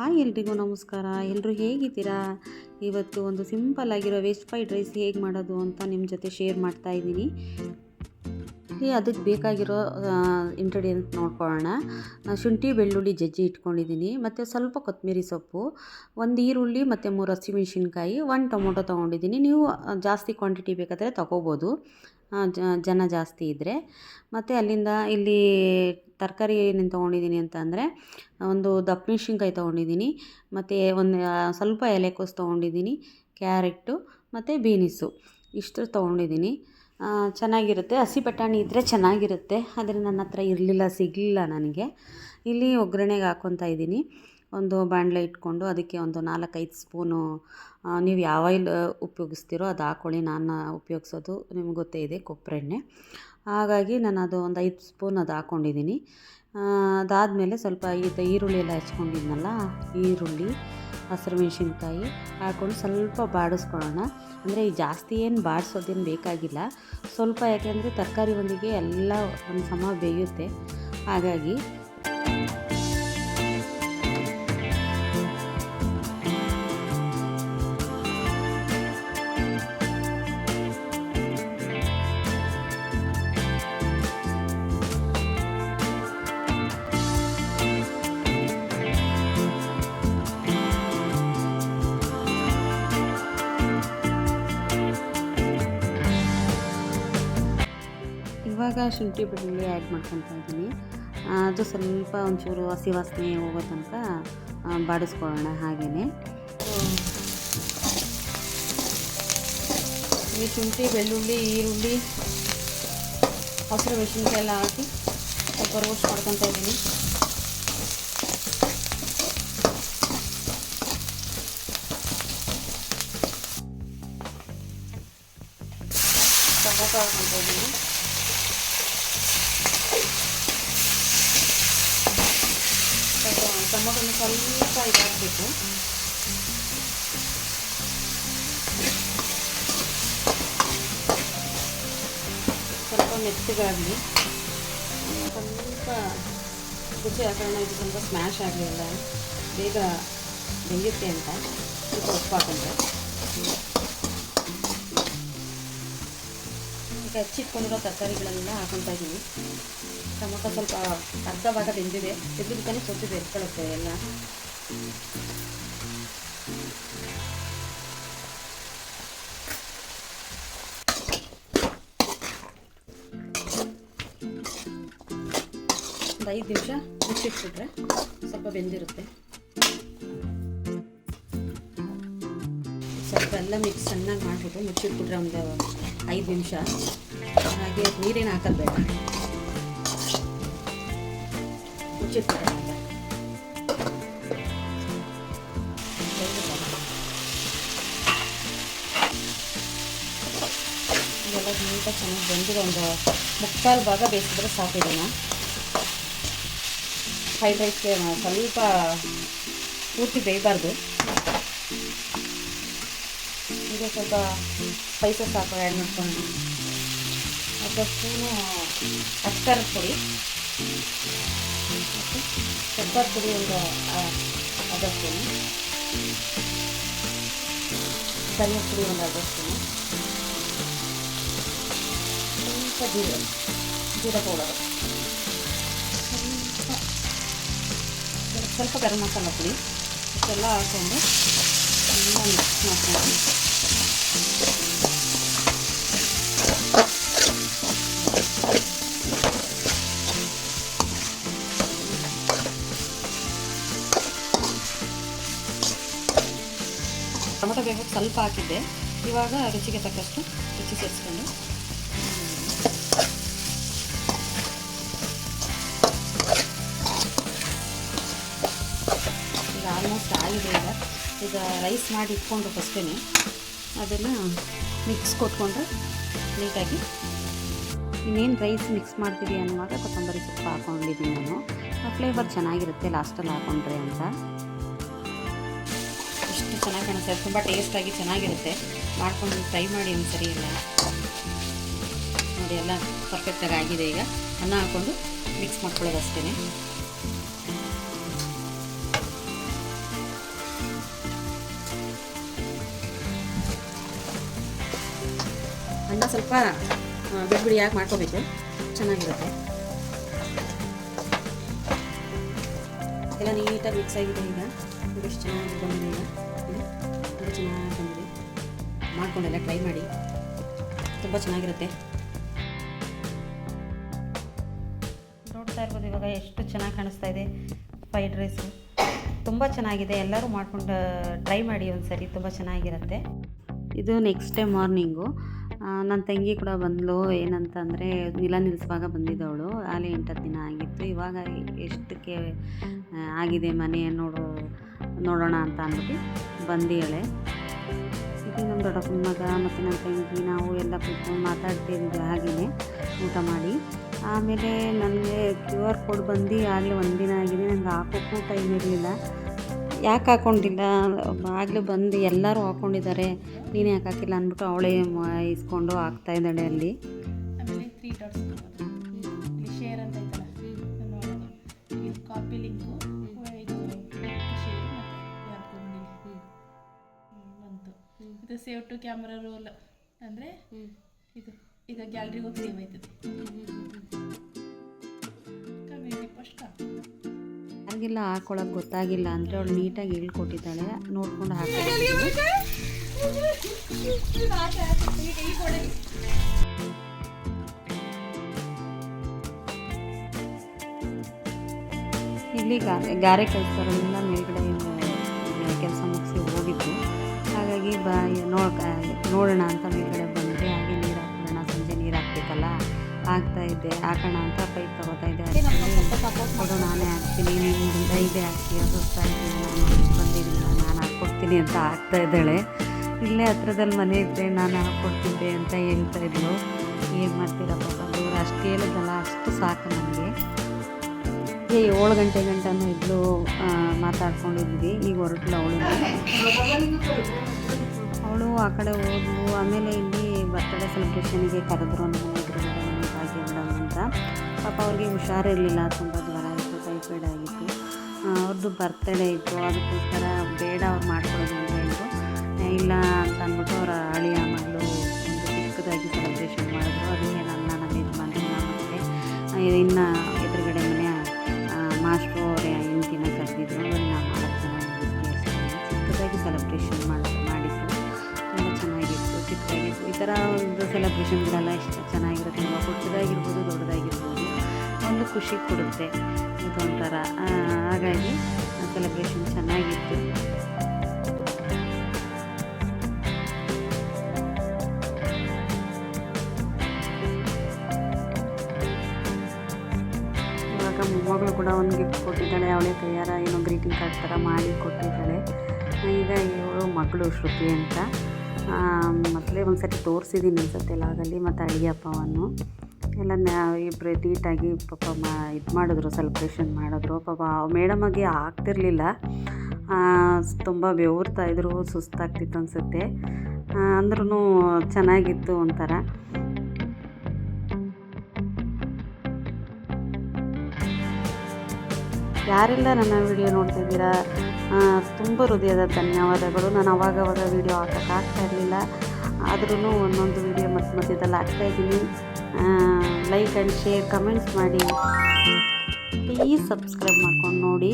Hi ಎಲ್ರಿಗೂ ನಮಸ್ಕಾರ. ಎಲ್ಲರೂ ಹೇಗಿದ್ದೀರಾ? ಇವತ್ತು ಒಂದು ಸಿಂಪಲ್ ಆಗಿರೋ ವೆಜ್ ಫ್ರೈಡ್ ರೈಸ್ ಹೇಗೆ ಮಾಡೋದು ಅಂತ ನಿಮ್ಮ ಜೊತೆ ಶೇರ್ ಮಾಡ್ತಾ ಇದ್ದೀನಿ. ಅದಕ್ಕೆ ಬೇಕಾಗಿರೋ ಇಂಗ್ರೀಡಿಯೆಂಟ್ ನೋಡ್ಕೊಳ್ಳೋಣ. ಶುಂಠಿ, ಬೆಳ್ಳುಳ್ಳಿ, ಜಜ್ಜಿ ಇಟ್ಕೊಂಡಿದ್ದೀನಿ. ಮತ್ತು ಸ್ವಲ್ಪ ಕೊತ್ತಂಬರಿ ಸೊಪ್ಪು, ಒಂದು ಈರುಳ್ಳಿ ಮತ್ತು ಮೂರು ಹಸಿಮೆಣ್ಸಿನ್ಕಾಯಿ, ಒಂದು ಟೊಮೊಟೊ ತೊಗೊಂಡಿದ್ದೀನಿ. ನೀವು ಜಾಸ್ತಿ ಕ್ವಾಂಟಿಟಿ ಬೇಕಾದರೆ ತೊಗೋಬೋದು. ಜನ ಜಾಸ್ತಿ ಇದ್ದರೆ ಮತ್ತು ಅಲ್ಲಿಂದ ಇಲ್ಲಿ ತರಕಾರಿ ಏನೇನು ತೊಗೊಂಡಿದ್ದೀನಿ ಅಂತ ಅಂದರೆ, ಒಂದು ದಪ್ಪ ಮೆಣಸಿನ್ಕಾಯಿ ತೊಗೊಂಡಿದ್ದೀನಿ, ಮತ್ತು ಒಂದು ಸ್ವಲ್ಪ ಎಲೆಕೋಸು ತೊಗೊಂಡಿದ್ದೀನಿ ಕ್ಯಾರೆಟು ಮತ್ತು ಬೀನಿಸು ಇಷ್ಟು ತೊಗೊಂಡಿದ್ದೀನಿ. ಚೆನ್ನಾಗಿರುತ್ತೆ. ಹಸಿ ಬಟಾಣಿ ಇದ್ದರೆ ಚೆನ್ನಾಗಿರುತ್ತೆ. ಆದರೆ ನನ್ನ ಹತ್ರ ಇರಲಿಲ್ಲ, ಸಿಗಲಿಲ್ಲ ನನಗೆ. ಇಲ್ಲಿ ಒಗ್ಗರಣೆಗೆ ಹಾಕ್ಕೊತಾ ಇದ್ದೀನಿ. ಒಂದು ಬಾಂಡ್ಲೆ ಇಟ್ಕೊಂಡು ಅದಕ್ಕೆ ಒಂದು ನಾಲ್ಕೈದು ಸ್ಪೂನು ನೀವು ಯಾವ ಆಯಿಲ್ ಉಪಯೋಗಿಸ್ತೀರೋ ಅದು ಹಾಕ್ಕೊಳ್ಳಿ ನಾನು ಉಪಯೋಗಿಸೋದು ನಿಮ್ಗೆ ಗೊತ್ತೇ ಇದೆ ಕೊಬ್ಬರೆಣ್ಣೆ ಹಾಗಾಗಿ ನಾನು ಅದು ಒಂದು ಐದು ಸ್ಪೂನ್ ಅದು ಹಾಕ್ಕೊಂಡಿದ್ದೀನಿ ಅದಾದಮೇಲೆ ಸ್ವಲ್ಪ ಇದು ಈರುಳ್ಳಿ ಎಲ್ಲ ಹೆಚ್ಕೊಂಡಿದ್ನಲ್ಲ, ಈರುಳ್ಳಿ ಹಸಿರು ಮೆಣಸಿನ್ಕಾಯಿ ಹಾಕ್ಕೊಂಡು ಸ್ವಲ್ಪ ಬಾಡಿಸ್ಕೊಳ್ಳೋಣ. ಅಂದರೆ ಈ ಜಾಸ್ತಿ ಏನು ಬಾಡಿಸೋದೇನು ಬೇಕಾಗಿಲ್ಲ. ಸ್ವಲ್ಪ ಯಾಕೆಂದರೆ ತರಕಾರಿ ಒಂದಿಗೆ ಎಲ್ಲ ಒಂದು ಸಮ ಬೇಯುತ್ತೆ. ಹಾಗಾಗಿ ಇವಾಗ ಶುಂಠಿ ಬೆಳ್ಳುಳ್ಳಿ ಆ್ಯಡ್ ಮಾಡ್ಕೊತಾ ಇದ್ದೀನಿ. ಆ, ಅದು ಸ್ವಲ್ಪ ಒಂಚೂರು ಹಸಿ ವಾಸನೆ ಹೋಗೋ ತನಕ ಆ, ಬಾಡಿಸ್ಕೊಳ್ಳೋಣ ಹಾಗೆಯೇ ಈ ಶುಂಠಿ ಬೆಳ್ಳುಳ್ಳಿ ಈರುಳ್ಳಿ ಹಸಿರು ಮೆಣಸಿನ್ಕಾಯಿ ಎಲ್ಲ ಹಾಕಿ ಸ್ವಲ್ಪ ರೋಸ್ಟ್ ಮಾಡ್ಕೊತಾ ಇದ್ದೀನಿ. ಟೊಮೊಟೊ ಹಾಕ್ಕೊತಾ ಇದ್ದೀನಿ. ಸ್ವಲ್ಪ ಇದಾಗಬೇಕು. ಸ್ವಲ್ಪ ಮೆತ್ತಗಾಗಲಿ. ಸ್ವಲ್ಪ ರುಚಿ ಆಕರಣ ಇದು ಸ್ವಲ್ಪ ಸ್ಮ್ಯಾಶ್ ಆಗಲಿಲ್ಲ ಬೇಗ ಬೆಳೆಯುತ್ತೆ ಅಂತ. ಸ್ವಲ್ಪ ಉಪ್ಪು ಈಗ ಹಚ್ಚಿಟ್ಕೊಂಡಿರೋ ತರಕಾರಿಗಳನ್ನೆಲ್ಲ ಹಾಕೊತಾ ಇದ್ದೀನಿ ಟೊಮೊಟೊ ಸ್ವಲ್ಪ ಅರ್ಧ ಭಾಗ ಬೆಂದಿದೆ. ಬೆಂದಿದ್ದಕ್ಕೇ ಸ್ವಲ್ಪ ಬೆರ್ಕೊಳ್ಳುತ್ತೆ ಎಲ್ಲ. ಒಂದು ಐದು ನಿಮಿಷ ಮುಚ್ಚಿಟ್ಬಿಟ್ರೆ ಸ್ವಲ್ಪ ಬೆಂದಿರುತ್ತೆ. ಎಲ್ಲ ಮಿಕ್ಸ್ ಚೆನ್ನಾಗಿ ಮಾಡಿಬಿಟ್ಟು ಮುಚ್ಚಿಟ್ಬಿಟ್ರೆ ಒಂದು ಐದು ನಿಮಿಷ. ಹಾಗೆ ನೀರೇನು ಹಾಕೋದು ಬೇಡ ಮುಚ್ಚಿಟ್ಬಿಡೋಣ ಈಗ. ಇದೆಲ್ಲ ನೀಟಾಗಿ ಚೆನ್ನಾಗಿ ಬಂದಿದೆ ಒಂದು ಮುಕ್ಕಾಲು ಭಾಗ ಬೇಯಿಸಿದ್ರೆ ಸಾಕಿದೆನಾ ಫ್ರೈಡ್ ರೈಸ್ಗೆ ಸ್ವಲ್ಪ ಪೂರ್ತಿ ಬೇಯಬಾರ್ದು. ಈಗ ಸ್ವಲ್ಪ ಸ್ಪೈಸಸ್ ಹಾಕೋ ಆ್ಯಡ್ ಮಾಡ್ಕೊಂಡು. ಮತ್ತು ಸ್ಪೂನು ಅಕ್ಕರ್ ಪುಡಿ. ಮತ್ತು ಪೆಪ್ಪರ್ ಪುಡಿ ಒಂದು ಅರ್ಧ ಸ್ಪೂನು ಧನಿಯಾ ಪುಡಿ ಒಂದು ಅರ್ಧ ಸ್ವಲ್ಪ ಜೀರ ಜೀರ ಪೌಡರ್. ಸ್ವಲ್ಪ ಸ್ವಲ್ಪ ಗರಂ ಮಸಾಲ ಪುಡಿ. ಹಾಕ್ಕೊಂಡು ಎಲ್ಲ ಮಿಕ್ಸ್ ಮಾಡ್ಕೊಂಡು. ಟೊಮೊಟೊ ಬೇಕಾಗಿ ಸ್ವಲ್ಪ ಹಾಕಿದ್ದೆ. ಇವಾಗ ರುಚಿಗೆ ತಕ್ಕಷ್ಟು ರುಚಿ ಸೇರಿಸ್ಕೊಂಡು. ಈಗ ಆಲ್ಮೋಸ್ಟ್ ಆಗಿದೆ ಈಗ. ಈಗ ರೈಸ್ ಮಾಡಿ ಇಟ್ಕೊಂಡು ಫಸ್ಟೇ ಅದನ್ನು ಮಿಕ್ಸ್ ಕೊಟ್ಕೊಂಡ್ರೆ ನೀಟಾಗಿ ಇನ್ನೇನು ರೈಸ್ ಮಿಕ್ಸ್ ಮಾಡ್ತೀವಿ ಅನ್ನುವಾಗ ಕೊತ್ತಂಬರಿ ಸೊಪ್ಪು ಹಾಕ್ಕೊಂಡಿದ್ದೀನಿ ನಾನು. ಆ ಫ್ಲೇವರ್ ಚೆನ್ನಾಗಿರುತ್ತೆ ಲಾಸ್ಟಲ್ಲಿ ಹಾಕ್ಕೊಂಡ್ರೆ ಅಂತ. ಎಷ್ಟು ಚೆನ್ನಾಗಿ ಕಾಣುತ್ತೆ ತುಂಬ ಟೇಸ್ಟಾಗಿ ಚೆನ್ನಾಗಿರುತ್ತೆ. ಮಾಡ್ಕೊಂಡು ಟ್ರೈ ಮಾಡಿ ಒಂದು ಸರಿ ಇಲ್ಲ ನೋಡಿ, ಎಲ್ಲ ಪರ್ಫೆಕ್ಟಾಗಿ ಆಗಿದೆ ಈಗ. ಅನ್ನ ಹಾಕ್ಕೊಂಡು ಮಿಕ್ಸ್ ಮಾಡ್ಕೊಳ್ಳೋದು ಅಷ್ಟೇ ಸ್ವಲ್ಪ ಆ, ಬಿಡಿ ಬಿಡಿಯಾಗಿ ಮಾಡ್ಕೋಬೇಕು? ಚೆನ್ನಾಗಿರುತ್ತೆ. ಎಲ್ಲ ನೀಟಾಗಿ ಮಿಕ್ಸ್ ಆಗಿದೆ ಈಗ. ಎಷ್ಟು ಚೆನ್ನಾಗಿ ಬಂದಿದೆ ಈಗ. ಚೆನ್ನಾಗಿ ಬಂದಿದೆ. ಮಾಡ್ಕೊಂಡೆಲ್ಲ ಟ್ರೈ ಮಾಡಿ. ತುಂಬ ಚೆನ್ನಾಗಿರುತ್ತೆ. ನೋಡ್ತಾ ಇರ್ಬೋದು ಇವಾಗ ಎಷ್ಟು ಚೆನ್ನಾಗಿ ಕಾಣಿಸ್ತಾ ಇದೆ. ಫ್ರೈಡ್ ರೈಸು ತುಂಬ ಚೆನ್ನಾಗಿದೆ. ಎಲ್ಲರೂ ಮಾಡ್ಕೊಂಡು ಟ್ರೈ ಮಾಡಿ ಒಂದ್ಸರಿ. ತುಂಬ ಚೆನ್ನಾಗಿರುತ್ತೆ. ಇದು ನೆಕ್ಸ್ಟ್ ಡೇ ಮಾರ್ನಿಂಗು ನನ್ನ ತಂಗಿ ಕೂಡ ಬಂದಳು ಏನಂತಂದರೆ ನಿಲ ನಿಲ್ಲಿಸುವಾಗ ಬಂದಿದ್ದವಳು. ಅಲ್ಲಿ ಎಂಟತ್ತು ದಿನ ಆಗಿತ್ತು. ಇವಾಗ ಎಷ್ಟಕ್ಕೆ ಆಗಿದೆ ಮನೆ ನೋಡು, ನೋಡೋಣ ಅಂತ ಅಂದ್ಬಿಟ್ಟು ಬಂದಿಯಾಳೆ ಇದು ನಮ್ಮ ದೊಡ್ಡಪ್ಪನ ಮಗ ಮತ್ತು ನನ್ನ ತಂಗಿ, ನಾವು ಎಲ್ಲ ಕೂತ್ಕೊಂಡು ಮಾತಾಡ್ತಿದ್ದೀವಿ ಹಾಗೆಯೇ ಊಟ ಮಾಡಿ. ಆಮೇಲೆ ನನಗೆ ಕ್ಯೂ ಆರ್ ಕೋಡ್ ಬಂದು ಆಗಲೇ ದಿನ ಆಗಿದೆ. ನನಗೆ ಹಾಕೋಕ್ಕೂ ಟೈಮ್ ಇರಲಿಲ್ಲ. ಯಾಕೆ ಹಾಕ್ಕೊಂಡಿಲ್ಲ ಆಗಲೇ ಬಂದು ಎಲ್ಲರೂ ಹಾಕ್ಕೊಂಡಿದ್ದಾರೆ ನೀನು ಯಾಕೆ ಹಾಕಿಲ್ಲ ಅಂದ್ಬಿಟ್ಟು ಅವಳೇ ಇಸ್ಕೊಂಡು ಹಾಕ್ತಾ ಇದ್ದಾಳೆ ಅಲ್ಲಿ. ಇದು ಸೇವ್ ಟು ಕ್ಯಾಮ್ರಾ ರೋಲ್ ಅಂದರೆ ಇದು ಇದು ಗ್ಯಾಲ್ರಿಗೆ ಹೋಗಿ ಸೇವ್ ಆಯ್ತದೆ. ಕಮ್ಯುನಿಟಿ ಪೋಸ್ಟ್ ಯಾರಿಗೆಲ್ಲ ಹಾಕೊಳಕ್ಕೆ ಗೊತ್ತಾಗಿಲ್ಲ ಅಂದರೆ ಅವಳು ನೀಟಾಗಿ ಹೇಳ್ಕೊಟ್ಟಿದ್ದಾಳೆ. ನೋಡ್ಕೊಂಡು ಹಾಕಿ ಇಲ್ಲಿ ಗಾರೆ ಗಾರೆ ಕೆಲಸದವರೆಲ್ಲ ಮೇಲ್ಗಡೆ ಕೆಲಸ ಮುಗಿಸಿ ಹೋಗಿದ್ದು ಹಾಗಾಗಿ ಬಾ, ನೋಡ್ ನೋಡೋಣ ಅಂತ ಮೇಲ್ಗಡೆ ಹಾಕ್ತಾ ಇದೆ. ಹಾಕೋಣ ಅಂತ ಪೈಪ್ ತಗೋತಾ ಇದ್ದೆ ಅದು ನಾನೇ ಹಾಕ್ತೀನಿ. ನೀನು ಇದೇ ಹಾಕಿ ಅದು ನಾನು ಬಂದಿದ್ದೀನಿ ನಾನು ಹಾಕ್ಕೊಡ್ತೀನಿ ಅಂತ ಆಗ್ತಾ ಇದ್ದಾಳೆ. ಇಲ್ಲೇ ಹತ್ರದಲ್ಲಿ ಮನೆ ಇದ್ದರೆ ನಾನು ಹಾಕ್ಕೊಡ್ತಿದ್ದೆ ಅಂತ ಹೇಳ್ತಾ ಇದ್ಲು. ಏನು ಮಾಡ್ತೀರ ಪಾಪ ದೂರ ಅಷ್ಟು ಹೇಳಿದಲ್ಲ ಅಷ್ಟು ಸಾಕು ನನಗೆ ಏ ಏಳು ಗಂಟೆ ಗಂಟನೂ ಇದ್ಲು ಮಾತಾಡ್ಕೊಂಡಿದ್ವಿ. ಈಗ ಹೊರಟ್ಲು ಅವಳು. ಅವಳು ಆ ಕಡೆ ಹೋದ್ಲು. ಆಮೇಲೆ ಇಲ್ಲಿ ಬರ್ತಡೇ ಸೆಲೆಬ್ರೇಷನ್ಗೆ ಕರೆದ್ರು ನಮ್ಮ ಎದುರುಗಡೆ ಮನೆ ಭಾಗ್ಯವಿಡಮ್ ಪಾಪ ಅವ್ರಿಗೆ ಹುಷಾರಿರಲಿಲ್ಲ, ತುಂಬ ಜ್ವರ ಇತ್ತು ಟೈಫಾಯ್ಡ್ ಆಗಿತ್ತು. ಅವ್ರದ್ದು ಬರ್ತ್ಡೇ ಇತ್ತು, ಅದಕ್ಕೋಸ್ಕರ ಬೇಡ ಅವ್ರು ಮಾಡ್ಕೊಳ್ಳೋದು ಅಂತ ಹೇಳಿದ್ರು ಇಲ್ಲ ಅಂತ ಅಂದ್ಬಿಟ್ಟು ಅವರ ಅಳಿಯ ಮಗಳು ಒಂದು ಚಿಕ್ಕದಾಗಿ ಸೆಲೆಬ್ರೇಷನ್ ಮಾಡಿದ್ರು. ಅದಕ್ಕೆ ನನ್ನ ನಮ್ಮ ಯಜಮಾನ್ರನ್ನ ಮತ್ತು ಇನ್ನು ಖುಷಿ ಕೊಡುತ್ತೆ. ಆ, ಹಾಗಾಗಿ ಸೆಲೆಬ್ರೇಷನ್ ಚೆನ್ನಾಗಿತ್ತು. ಇವಾಗ ಮೊಮ್ಮಗಳು ಕೂಡ ಒಂದು ಗಿಫ್ಟ್ ಕೊಟ್ಟಿದ್ದಾಳೆ. ಅವಳೇ ತಯಾರ ಏನೋ ಗ್ರೀಟಿಂಗ್ ಕಾರ್ಡ್ ಥರ ಮಾಡಿ ಕೊಟ್ಟಿದ್ದಾಳೆ. ಈಗ ಇವಳು ಮಗಳು ಶ್ರುತಿ ಅಂತ. ಮೊದಲೇ ಒಂದು ಸರ್ತಿ ತೋರಿಸಿದ್ದೀನಿ ಅನ್ಸುತ್ತೆ ಲಾಗಲ್ಲಿ ಮತ್ತು ಅಳಿಯಪ್ಪವನ್ನು ಎಲ್ಲ ಇಬ್ಬರು ನೀಟಾಗಿ ಪಾಪ ಮಾ, ಇದು ಮಾಡಿದ್ರು ಸೆಲೆಬ್ರೇಷನ್ ಮಾಡಿದ್ರು. ಪಾಪ ಮೇಡಮಗೆ ಆಗ್ತಿರ್ಲಿಲ್ಲ. ತುಂಬ ಬೆವರ್ತಾ ಇದ್ರು, ಸುಸ್ತಾಗ್ತಿತ್ತು ಅನಿಸುತ್ತೆ. ಅಂದ್ರೂ ಚೆನ್ನಾಗಿತ್ತು ಒಂಥರ. ಯಾರೆಲ್ಲ ನನ್ನ ವಿಡಿಯೋ ನೋಡ್ತಿದ್ದೀರಾ? ತುಂಬ ಹೃದಯದ ಧನ್ಯವಾದಗಳು. ನಾನು ಅವಾಗವಾಗ ವಿಡಿಯೋ ಹಾಕೋಕ್ಕಾಗ್ತಾ ಇರಲಿಲ್ಲ. ಆದ್ರೂ ಒಂದೊಂದು ವಿಡಿಯೋ ಮತ್ತೆ ಮಧ್ಯದಲ್ಲಿ ಹಾಕ್ತಾ ಇದ್ದೀನಿ. ಲೈಕ್ ಆ್ಯಂಡ್ ಶೇರ್ ಕಮೆಂಟ್ಸ್ ಮಾಡಿ. ಪ್ಲೀಸ್ ಸಬ್ಸ್ಕ್ರೈಬ್ ಮಾಡ್ಕೊಂಡು ನೋಡಿ.